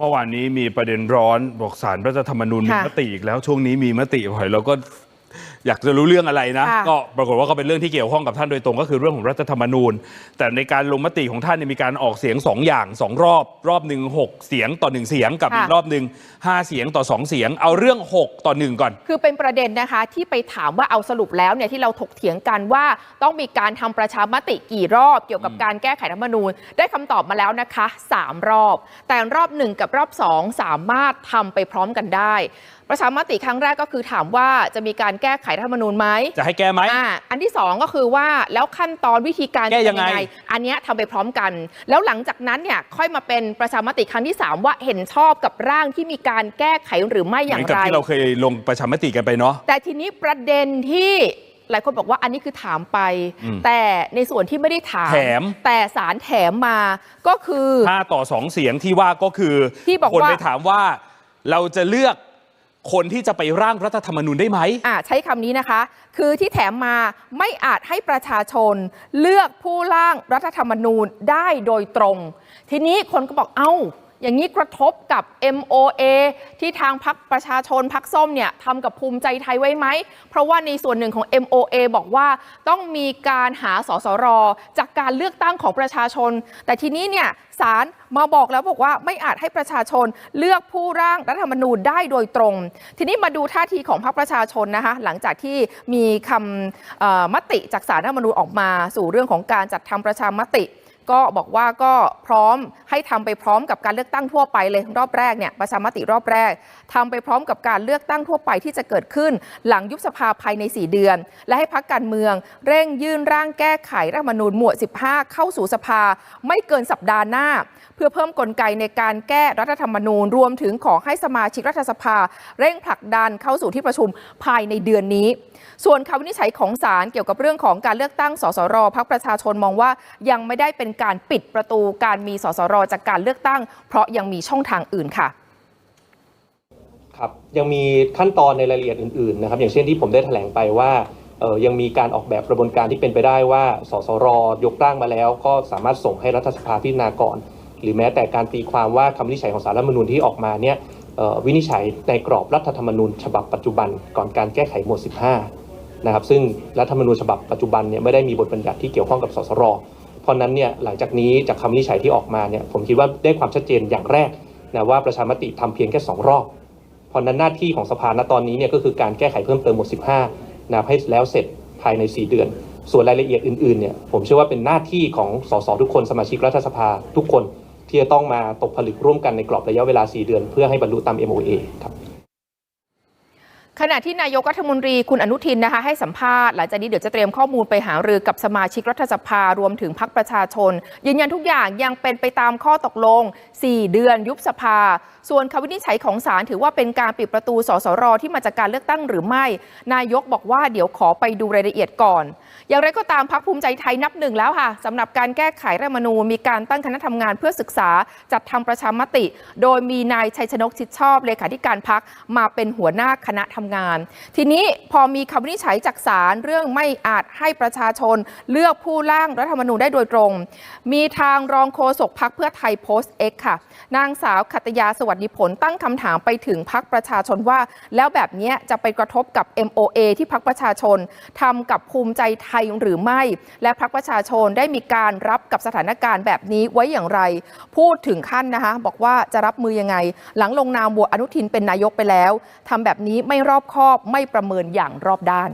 เมื่อวานนี้มีประเด็นร้อนบอกสารรัฐธรรมนูญมีค่ะ มติอีกแล้วช่วงนี้มีมติบ่อยเราก็ อยากจะรู้เรื่องอะไรนะ ค่ะ ก็ปรากฏว่าก็เป็นเรื่องที่เกี่ยวข้องกับท่านโดยตรงก็คือเรื่องของรัฐธรรมนูญ แต่ในการลงมติของท่านเนี่ยมีการออกเสียงสองอย่างสองรอบ รอบหนึ่งหกเสียงต่อหนึ่งเสียงกับค่ะอีกรอบหนึ่งห้าเสียงต่อสองเสียง เอาเรื่องหกต่อหนึ่งก่อน คือเป็นประเด็นนะคะที่ไปถามว่าเอาสรุปแล้วเนี่ยที่เราถกเถียงกันว่าต้องมีการทำประชามติกี่รอบเกี่ยวกับการแก้ไขรัฐธรรมนูญ ได้คำตอบมาแล้วนะคะ 3 รอบ แต่รอบ 1 กับรอบ 2 สามารถทำไปพร้อมกันได้ ประชามติครั้งแรกก็คือถามว่าจะมีการแก้ไขรัฐธรรมนูญไหมจะให้แก้ไหมอ่าอันที่ 2 ก็คือว่าแล้วขั้นตอนวิธีการแก้จะยังไง อันเนี้ยทำไปพร้อมกัน แล้วหลังจากนั้นเนี่ยค่อยมาเป็นประชามติครั้งที่ 3 ว่าเห็นชอบกับร่างที่มีการแก้ไขหรือไม่อเหย่ามืงอนกับไรที่เราเคยลงประชามติกันไปเนาะแต่ทีนี้ประเด็นที่หลายคนบอกว่าอันนี้คือถามไปอืมแต่ในส่วนที่ไม่ได้ถามแถมแต่สารแถมมาก็คือห้าต่อสองเสียงที่ว่าก็คือที่บอกคนว่าไปถามว่าเราจะเลือก คนที่จะไปร่างรัฐธรรมนูญได้ไหม อ่าใช้คำนี้นะคะ คือที่แถมมาไม่อาจให้ประชาชนเลือกผู้ร่างรัฐธรรมนูญได้โดยตรง ทีนี้คนก็บอกเอ้า อย่างนี้กระทบกับ MOA ที่ทางพักประชาชนพักส้มเนี่ยทำกับภูมิใจไทยไว้ไหม เพราะว่าในส่วนหนึ่งของ MOA บอกว่าต้องมีการหาสสร จากการเลือกตั้งของประชาชน แต่ทีนี้เนี่ยศาลมาบอกแล้วบอกว่าไม่อาจให้ประชาชนเลือกผู้ร่างรัฐธรรมนูญได้โดยตรง ทีนี้มาดูท่าทีของพรรคประชาชนนะคะหลังจากที่มีคำมติจากสารรัฐธรรมนูญออกมา สู่เรื่องของการจัดทำประชามติ ก็บอกว่าก็พร้อมให้ทำไปพร้อมกับการเลือกตั้งทั่วไปเลยรอบแรกเนี่ยประชามติรอบแรกทำไปพร้อมกับการเลือกตั้งทั่วไปที่จะเกิดขึ้น หลังยุบสภาภายใน 4 เดือน และให้พักการเมือง เร่งยื่นร่างแก้ไขรัฐมนูญหมวด 15 เข้าสู่สภาไม่เกินสัปดาห์หน้า เพื่อเพิ่มกลไกในการแก้รัฐธรรมนูญรวมถึงขอให้สมาชิกรัฐสภา เร่งผลักดันเข้าสู่ที่ประชุมภายในเดือนนี้ ส่วนคำวินิจฉัยของศาลเกี่ยวกับเรื่องของการเลือกตั้งสสรพักประชาชนมองว่ายังไม่ได้เป็นการปิดประตูการมีสสรจากการเลือกตั้ง เพราะยังมีช่องทางอื่นค่ะครับยังมีขั้นตอนในรายละเอียดอื่นๆนะครับอย่างเช่นที่ผมได้แถลงไปว่าออยังมีการออกแบบกระบวนการที่เป็นไปได้ว่า สสรยกร่างมาแล้ว ก็สามารถส่งให้รัฐสภาพิจารณาก่อน หรือแม้แต่การตีความว่าคำวินิจฉัยของสารรัฐมนูญที่ออกมาเนี่ยออวินิจฉัยในกรอบรัฐธรรมนูญฉบับปัจจุบันก่อนการแก้ไขหมวด 15 นะครับซึ่งรัฐธรรมนูญฉบับปัจจุบันเนี่ยไม่ได้มีบทบัญญัติที่เกี่ยวข้องกับสสร เพราะนั้นเนี่ยหลังจากนี้จากคำวินิจฉัยที่ออกมาเนี่ยผมคิดว่าได้ความชัดเจนอย่างแรกนะว่าประชามติทำเพียงแค่สองรอบเพราะนั้นหน้าที่ของสภาณตอนนี้เนี่ยก็คือการแก้ไขเพิ่มเติมหมด 15นะให้แล้วเสร็จภายใน 4 เดือน ส่วนรายละเอียดอื่นๆเนี่ยผมเชื่อว่าเป็นหน้าที่ของสสทุกคนสมาชิกรัฐสภาทุกคนที่จะต้องมาตกผลึกร่วมกันในกรอบระยะเวลา 4 เดือน เพื่อให้บรรลุตาม MOA ครับ ขณะที่นายกรัฐมนตรีคุณอนุทินนะคะให้สัมภาษณ์หลังจากนี้เดี๋ยวจะเตรียมข้อมูลไปหารือกับสมาชิกรัฐสภารวมถึงพักประชาชน ยืนยันทุกอย่างยังเป็นไปตามข้อตกลง 4 เดือนยุบสภา ส่วนคำวินิจฉัยของศาลถือว่าเป็นการปิดประตูสสรที่มาจากการเลือกตั้งหรือไม่ นายกบอกว่าเดี๋ยวขอไปดูรายละเอียดก่อน อย่างไรก็ตามพักภูมิใจไทยนับหนึ่งแล้วค่ะสำหรับการแก้ไขรัฐมนูญมีการตั้งคณะทำงานเพื่อศึกษาจัดทำประชามติ โดยมีนายชัยชนกชิดชอบเลขาธิการพักมาเป็นหัวหน้าคณะทำงาน ทีนี้พอมีคำวินิจฉัยจากศาลเรื่องไม่อาจให้ประชาชนเลือกผู้ร่างรัฐธรรมนูญได้โดยตรง มีทางรองโฆษกพักเพื่อไทยโพสต์เอ็กค่ะ นางสาวขัตยาสวัสดิผลตั้งคำถามไปถึงพักประชาชนว่า แล้วแบบนี้จะไปกระทบกับ MOA ที่พักประชาชนทำกับภูมิใจไทยหรือไม่ และพักประชาชนได้มีการรับกับสถานการณ์แบบนี้ไว้อย่างไร พูดถึงขั้นนะคะ บอกว่าจะรับมือยังไง หลังลงนามบวชอนุทินเป็นนายกไปแล้วทำแบบนี้ไม่รอบคอบไม่ประเมินอย่างรอบด้าน